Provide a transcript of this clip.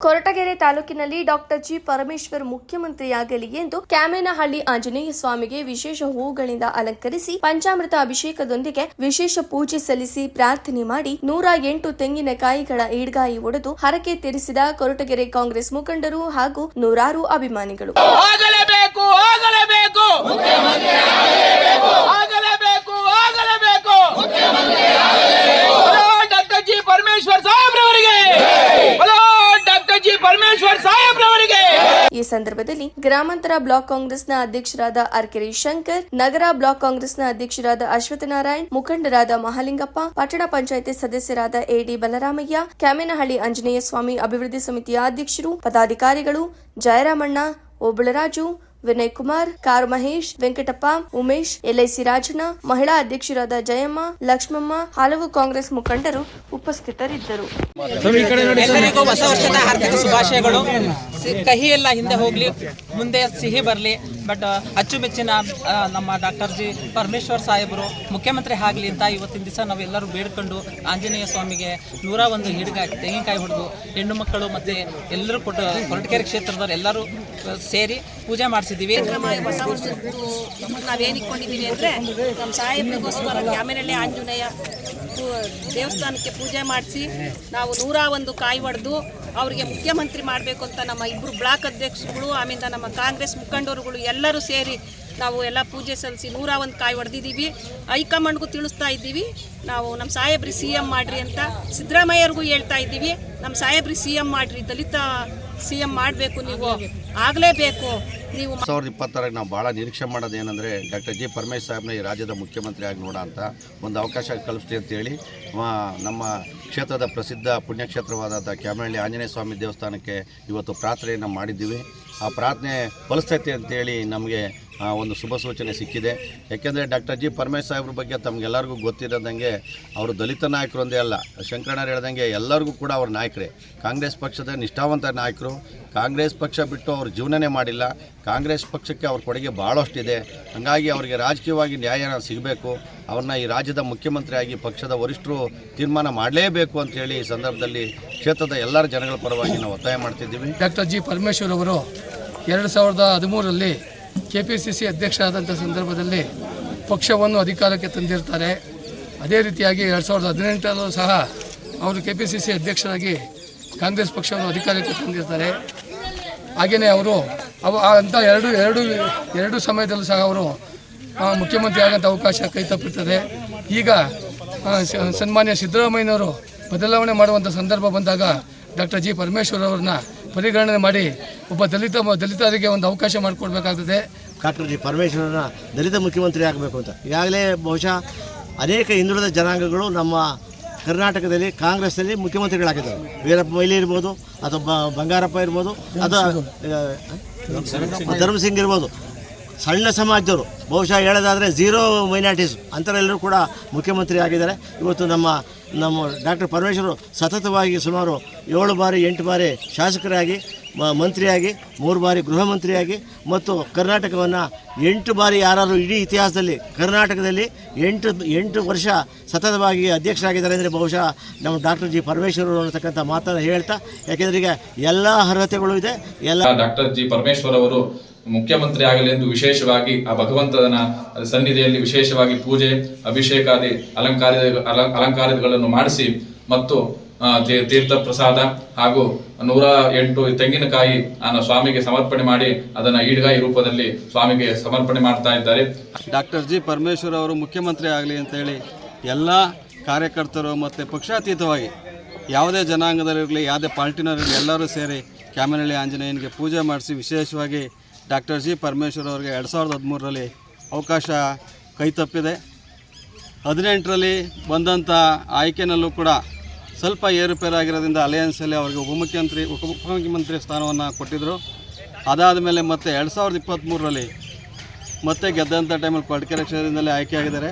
ಕೊರಟಗೆರೆ ತಾಲೂಕಿನಲ್ಲಿ doctor G Parameshwar ಮುಖ್ಯಮಂತ್ರಿಯಾಗಲಿ ಎಂದು ಕ್ಯಾಮೇನಹಳ್ಳಿ ಆಂಜನೇಯ ಸ್ವಾಮಿಗೆ ವಿಶೇಷ ಹೂಗಳಿಂದ ಅಲಂಕರಿಸಿ ಪಂಚಾಮೃತ ಅಭಿಷೇಕದೊಂದಿಗೆ ವಿಶೇಷ ಪೂಜೆ ಸಲ್ಲಿಸಿ ಪ್ರಾರ್ಥನೆ ಮಾಡಿ ನೂರ ಎಂಟು ತೆಂಗಿನಕಾಯಿಗಳ ಈಡ್ಗಾಯಿ ಒಡೆದು ಹರಕೆ ತೀರಿಸಿದ ಕೊರಟಗೆರೆ ಕಾಂಗ್ರೆಸ್ ಮುಖಂಡರು ಹಾಗೂ ನೂರಾರು ಅಭಿಮಾನಿಗಳು ಆಗಲೇಬೇಕು ಆಗಲೇಬೇಕು ಆಗಲೇಬೇಕು ಆಗಲೇಬೇಕು ಹಲೋ ಡಾಕ್ಟರ್ ಜಿ ಪರಮೇಶ್ವರ್ ಸಾಹೇಬ್ರವರಿಗೆ ಹಲೋ ಡಾಕ್ಟರ್ ಜಿ ಪರಮೇಶ್ವರ್ ಸಾಹೇಬ್ರವರಿಗೆ ಈ ಸಂದರ್ಭದಲ್ಲಿ ಗ್ರಾಮಾಂತರ ಬ್ಲಾಕ್ ಕಾಂಗ್ರೆಸ್ನ ಅಧ್ಯಕ್ಷರಾದ ಅರ್ಕೆರೆ ಶಂಕರ್ ನಗರ ಬ್ಲಾಕ್ ಕಾಂಗ್ರೆಸ್ನ ಅಧ್ಯಕ್ಷರಾದ ಅಶ್ವತ್ಥನಾರಾಯಣ್ ಮುಖಂಡರಾದ ಮಹಾಲಿಂಗಪ್ಪ ಪಟ್ಟಣ ಪಂಚಾಯಿತಿ ಸದಸ್ಯರಾದ ಎಡಿ ಬಲರಾಮಯ್ಯ ಕ್ಯಾಮೇನಹಳ್ಳಿ ಆಂಜನೇಯ ಸ್ವಾಮಿ ಅಭಿವೃದ್ಧಿ ಸಮಿತಿಯ ಅಧ್ಯಕ್ಷರು ಪದಾಧಿಕಾರಿಗಳು ಜಯರಾಮಣ್ಣ ಓಬಳರಾಜು ವಿನಯ್ ಕುಮಾರ್ ಕಾರ್ ಮಹೇಶ್ ವೆಂಕಟಪ್ಪ ಉಮೇಶ್ ಎಲ್ಐಸಿ ರಾಜಣ್ಣ ಮಹಿಳಾ ಅಧ್ಯಕ್ಷರಾದ ಜಯಮ್ಮ ಲಕ್ಷ್ಮಮ್ಮ ಹಲವು ಕಾಂಗ್ರೆಸ್ ಮುಖಂಡರು ಉಪಸ್ಥಿತರಿದ್ದರು. ಕಹಿ ಎಲ್ಲ ಹಿಂದೆ ಹೋಗಲಿ, ಮುಂದೆ ಸಿಹಿ ಬರಲಿ. ಬಟ್ ಅಚ್ಚುಮೆಚ್ಚಿನ ನಮ್ಮ ಡಾಕ್ಟರ್ ಜಿ ಪರಮೇಶ್ವರ್ ಸಾಹೇಬರು ಮುಖ್ಯಮಂತ್ರಿ ಆಗಲಿ ಅಂತ ಇವತ್ತಿನ ದಿವಸ ನಾವೆಲ್ಲರೂ ಬೇಡ್ಕೊಂಡು ಆಂಜನೇಯ ಸ್ವಾಮಿಗೆ ನೂರ ಒಂದು ಹಿಡ್ಗಾಯಿ, ತೆಂಗಿನಕಾಯಿ ಹೊಡೆದು ಹೆಣ್ಣು ಮಕ್ಕಳು ಮತ್ತು ಎಲ್ಲರೂ ಕೊಟ್ಟು ಕೊರಟಗೆರೆ ಕ್ಷೇತ್ರದವ್ರು ಎಲ್ಲರೂ ಸೇರಿ ಪೂಜೆ ಮಾಡಿಸಿದ್ದೀವಿ. ಹೊಸ ವರ್ಷದ್ದು ಅಂದರೆ ನಮ್ಮ ಸಾಹೇಬ್ರಿಗೋಸ್ಕರ ಕ್ಯಾಮೆರಳ್ಳಿ ಆಂಜನೇಯ ದೇವಸ್ಥಾನಕ್ಕೆ ಪೂಜೆ ಮಾಡಿಸಿ ನಾವು ನೂರ ಒಂದು ಕಾಯಿ ಹೊಡೆದು ಅವರಿಗೆ ಮುಖ್ಯಮಂತ್ರಿ ಮಾಡಬೇಕು ಅಂತ ನಮ್ಮ ಇಬ್ಬರು ಬ್ಲಾಕ್ ಅಧ್ಯಕ್ಷರುಗಳು ಆಮೇಲೆ ನಮ್ಮ ಕಾಂಗ್ರೆಸ್ ಮುಖಂಡರುಗಳು ಎಲ್ಲರೂ ಸೇರಿ ನಾವು ಎಲ್ಲ ಪೂಜೆ ಸಲ್ಲಿಸಿ ನೂರ ಒಂದು ಕಾಯಿ ಹೊಡೆದಿದ್ದೀವಿ ಹೈಕಮಾಂಡ್ಗೂ ತಿಳಿಸ್ತಾ ಇದ್ದೀವಿ. ನಾವು ನಮ್ಮ ಸಾಹೇಬ್ರಿ ಸಿ ಎಂ ಮಾಡ್ರಿ ಅಂತ ಸಿದ್ದರಾಮಯ್ಯರಿಗೂ ಹೇಳ್ತಾ ಇದ್ದೀವಿ. ನಮ್ಮ ಸಾಹೇಬ್ರಿ ಸಿ ಎಂ ಮಾಡ್ರಿ, ದಲಿತ ಸಿ ಎಂ ಮಾಡಬೇಕು ನೀವು. ಆಗಲೇಬೇಕು. ನೀವು ಸಾವಿರದ ಇಪ್ಪತ್ತರಾಗ ನಾವು ಭಾಳ ನಿರೀಕ್ಷೆ ಮಾಡೋದು ಏನಂದರೆ ಡಾಕ್ಟರ್ ಜಿ ಪರಮೇಶ್ ಸಾಹೇಬ್ನ ಈ ರಾಜ್ಯದ ಮುಖ್ಯಮಂತ್ರಿ ಆಗಿ ನೋಡ ಅಂತ ಒಂದು ಅವಕಾಶ ಕಲ್ಪಿಸ್ಲಿ ಅಂತೇಳಿ ನಮ್ಮ ಕ್ಷೇತ್ರದ ಪ್ರಸಿದ್ಧ ಪುಣ್ಯಕ್ಷೇತ್ರವಾದಂಥ ಕ್ಯಾಮರಳ್ಳಿ ಆಂಜನೇಯ ಸ್ವಾಮಿ ದೇವಸ್ಥಾನಕ್ಕೆ ಇವತ್ತು ಪ್ರಾರ್ಥನೆಯನ್ನು ಮಾಡಿದ್ದೀವಿ. ಆ ಪ್ರಾರ್ಥನೆ ಫಲಿಸ್ತೈತೆ ಅಂತೇಳಿ ನಮಗೆ ಒಂದು ಶುಭ ಸೂಚನೆ ಸಿಕ್ಕಿದೆ. ಯಾಕೆಂದರೆ ಡಾಕ್ಟರ್ ಜಿ ಪರಮೇಶ್ ಸಾಹೇಬ್ರ ಬಗ್ಗೆ ತಮಗೆಲ್ಲರಿಗೂ ಗೊತ್ತಿರೋದಂಗೆ ಅವರು ದಲಿತ ನಾಯಕರು ಒಂದೇ ಅಲ್ಲ ಶಂಕರಣ್ಣ ಹೇಳ್ದಂಗೆ ಎಲ್ಲರಿಗೂ ಕೂಡ ಅವ್ರ ನಾಯಕರೇ. ಕಾಂಗ್ರೆಸ್ ಪಕ್ಷದ ನಿಷ್ಠಾವಂತ ನಾಯಕರು, ಕಾಂಗ್ರೆಸ್ ಪಕ್ಷ ಬಿಟ್ಟು ಅವ್ರ ಜೀವನನೇ ಮಾಡಿಲ್ಲ, ಕಾಂಗ್ರೆಸ್ ಪಕ್ಷಕ್ಕೆ ಅವ್ರ ಕೊಡುಗೆ ಭಾಳಷ್ಟಿದೆ ಹಾಗಾಗಿ ಅವರಿಗೆ ರಾಜಕೀಯವಾಗಿ ನ್ಯಾಯ ಸಿಗಬೇಕು, ಅವ್ರನ್ನ ಈ ರಾಜ್ಯದ ಮುಖ್ಯಮಂತ್ರಿಯಾಗಿ ಪಕ್ಷದ ವರಿಷ್ಠರು ತೀರ್ಮಾನ ಮಾಡಲೇಬೇಕು ಅಂತೇಳಿ ಈ ಸಂದರ್ಭದಲ್ಲಿ ಕ್ಷೇತ್ರದ ಎಲ್ಲರ ಜನಗಳ ಪರವಾಗಿ ನಾವು ಒತ್ತಾಯ ಮಾಡ್ತಿದ್ದೀವಿ. ಡಾಕ್ಟರ್ ಜಿ ಪರಮೇಶ್ವರ್ ಅವರು ಎರಡು ಸಾವಿರದ ಹದಿಮೂರರಲ್ಲಿ ಕೆ ಪಿ ಸಿ ಸಿ ಅಧ್ಯಕ್ಷರಾದಂಥ ಸಂದರ್ಭದಲ್ಲಿ ಪಕ್ಷವನ್ನು ಅಧಿಕಾರಕ್ಕೆ ತಂದಿರ್ತಾರೆ. ಅದೇ ರೀತಿಯಾಗಿ ಎರಡು ಸಾವಿರದ ಹದಿನೆಂಟರಲ್ಲೂ ಸಹ ಅವರು ಕೆ ಪಿ ಸಿ ಸಿ ಅಧ್ಯಕ್ಷರಾಗಿ ಕಾಂಗ್ರೆಸ್ ಪಕ್ಷವನ್ನು ಅಧಿಕಾರಕ್ಕೆ ತಂದಿರ್ತಾರೆ. ಹಾಗೆಯೇ ಅವರು ಅವ ಅಂಥ ಎರಡು ಎರಡು ಎರಡು ಸಮಯದಲ್ಲೂ ಸಹ ಅವರು ಮುಖ್ಯಮಂತ್ರಿ ಆಗೋಂಥ ಅವಕಾಶ ಕೈ ತಪ್ಪಿರ್ತಾರೆ. ಈಗ ಸನ್ಮಾನ್ಯ ಸಿದ್ದರಾಮಯ್ಯನವರು ಬದಲಾವಣೆ ಮಾಡುವಂಥ ಸಂದರ್ಭ ಬಂದಾಗ ಡಾಕ್ಟರ್ ಜಿ ಪರಮೇಶ್ವರ್ ಅವ್ರನ್ನ ಪರಿಗಣನೆ ಮಾಡಿ ಒಬ್ಬ ದಲಿತ ದಲಿತರಿಗೆ ಒಂದು ಅವಕಾಶ ಮಾಡಿಕೊಡ್ಬೇಕಾಗ್ತದೆ. ಡಾಕ್ಟರ್ ಜಿ ಪರಮೇಶ್ವರನ ದಲಿತ ಮುಖ್ಯಮಂತ್ರಿ ಆಗಬೇಕು ಅಂತ. ಈಗಾಗಲೇ ಬಹುಶಃ ಅನೇಕ ಹಿಂದುಳಿದ ಜನಾಂಗಗಳು ನಮ್ಮ ಕರ್ನಾಟಕದಲ್ಲಿ ಕಾಂಗ್ರೆಸ್ನಲ್ಲಿ ಮುಖ್ಯಮಂತ್ರಿಗಳಾಗಿದ್ದಾರೆ. ವೀರಪ್ಪ ಮೊಯ್ಲಿ ಇರ್ಬೋದು ಅಥವಾ ಬ- ಬಂಗಾರಪ್ಪ ಇರ್ಬೋದು ಅಥವಾ ಧರ್ಮಸಿಂಗ್. ಇರ್ಬೋದು. ಸಣ್ಣ ಸಮಾಜದವರು ಬಹುಶಃ ಹೇಳೋದಾದರೆ ಝೀರೋ ಮೈನಾರಿಟೀಸ್ ಅಂಥವರೆಲ್ಲರೂ ಕೂಡ ಮುಖ್ಯಮಂತ್ರಿ ಆಗಿದ್ದಾರೆ. ಇವತ್ತು ನಮ್ಮ ನಮ್ಮ ಡಾಕ್ಟರ್ ಪರಮೇಶ್ವರು ಸತತವಾಗಿ ಸುಮಾರು ಏಳು ಬಾರಿ, ಎಂಟು ಬಾರಿ ಶಾಸಕರಾಗಿ ಮಂತ್ರಿಯಾಗಿ, ಮೂರು ಬಾರಿ ಗೃಹ ಮಂತ್ರಿಯಾಗಿ ಮತ್ತು ಕರ್ನಾಟಕವನ್ನು ಎಂಟು ಬಾರಿ ಯಾರಾದರೂ ಇಡೀ ಇತಿಹಾಸದಲ್ಲಿ, ಕರ್ನಾಟಕದಲ್ಲಿ ಎಂಟು ಎಂಟು ವರ್ಷ ಸತತವಾಗಿ ಅಧ್ಯಕ್ಷರಾಗಿದ್ದಾರೆ ಅಂದರೆ ಬಹುಶಃ ನಮ್ಮ ಡಾಕ್ಟರ್ ಜಿ ಪರಮೇಶ್ವರರು ಅನ್ನತಕ್ಕಂಥ ಮಾತನ್ನು ಹೇಳ್ತಾ, ಯಾಕೆಂದರೆ ಈಗ ಎಲ್ಲ ಅರ್ಹತೆಗಳು ಇದೆ, ಎಲ್ಲ ಡಾಕ್ಟರ್ ಜಿ ಪರಮೇಶ್ವರ್ ಅವರು ಮುಖ್ಯಮಂತ್ರಿ ಆಗಲಿ ಎಂದು ವಿಶೇಷವಾಗಿ ಆ ಭಗವಂತನ ಸನ್ನಿಧಿಯಲ್ಲಿ ವಿಶೇಷವಾಗಿ ಪೂಜೆ, ಅಭಿಷೇಕಾದಿ ಅಲಂಕಾರ ಅಲ- ಅಲಂಕಾರಗಳನ್ನು ಮಾಡಿಸಿ ಮತ್ತು ತೀರ್ಥ ಪ್ರಸಾದ ಹಾಗೂ ನೂರ ಎಂಟು ತೆಂಗಿನಕಾಯಿ, ಆ ಸ್ವಾಮಿಗೆ ಸಮರ್ಪಣೆ ಮಾಡಿ ಅದನ್ನ ಈಡ್ಗಾಯಿ ರೂಪದಲ್ಲಿ ಸ್ವಾಮಿಗೆ ಸಮರ್ಪಣೆ ಮಾಡ್ತಾ ಇದ್ದಾರೆ. ಡಾಕ್ಟರ್ ಜಿ ಪರಮೇಶ್ವರ್ ಅವರು ಮುಖ್ಯಮಂತ್ರಿ ಆಗಲಿ ಅಂತೇಳಿ ಎಲ್ಲ ಕಾರ್ಯಕರ್ತರು ಮತ್ತು ಪಕ್ಷಾತೀತವಾಗಿ ಯಾವುದೇ ಜನಾಂಗದಲ್ಲಿರಲಿ, ಯಾವುದೇ ಪಾರ್ಟಿನವರಿರಲಿ ಎಲ್ಲರೂ ಸೇರಿ ಕ್ಯಾಮನಹಳ್ಳಿ ಆಂಜನೇಯನಿಗೆ ಪೂಜೆ ಮಾಡಿಸಿ ವಿಶೇಷವಾಗಿ ಡಾಕ್ಟರ್ ಜಿ ಪರಮೇಶ್ವರ್ ಅವರಿಗೆ ಎರಡು ಸಾವಿರದ ಹದಿಮೂರರಲ್ಲಿ ಅವಕಾಶ ಕೈತಪ್ಪಿದೆ ಹದಿನೆಂಟರಲ್ಲಿ ಬಂದಂಥ ಆಯ್ಕೆನಲ್ಲೂ ಕೂಡ ಸ್ವಲ್ಪ ಏರುಪೇರಾಗಿರೋದ್ರಿಂದ ಅಲಯನ್ಸಲ್ಲಿ ಅವರಿಗೆ ಉಪಮುಖ್ಯಮಂತ್ರಿ ಉಪ ಉಪಮುಖ್ಯಮಂತ್ರಿ ಸ್ಥಾನವನ್ನು ಕೊಟ್ಟಿದ್ದರು ಅದಾದ ಮೇಲೆ ಮತ್ತೆ ಎರಡು ಸಾವಿರದ ಇಪ್ಪತ್ತ್ಮೂರರಲ್ಲಿ ಮತ್ತೆ ಗೆದ್ದಂಥ ಟೈಮಲ್ಲಿ ಕೊರಟಗೆರೆ ಕ್ಷೇತ್ರದಿಂದಲೇ ಆಯ್ಕೆಯಾಗಿದ್ದಾರೆ.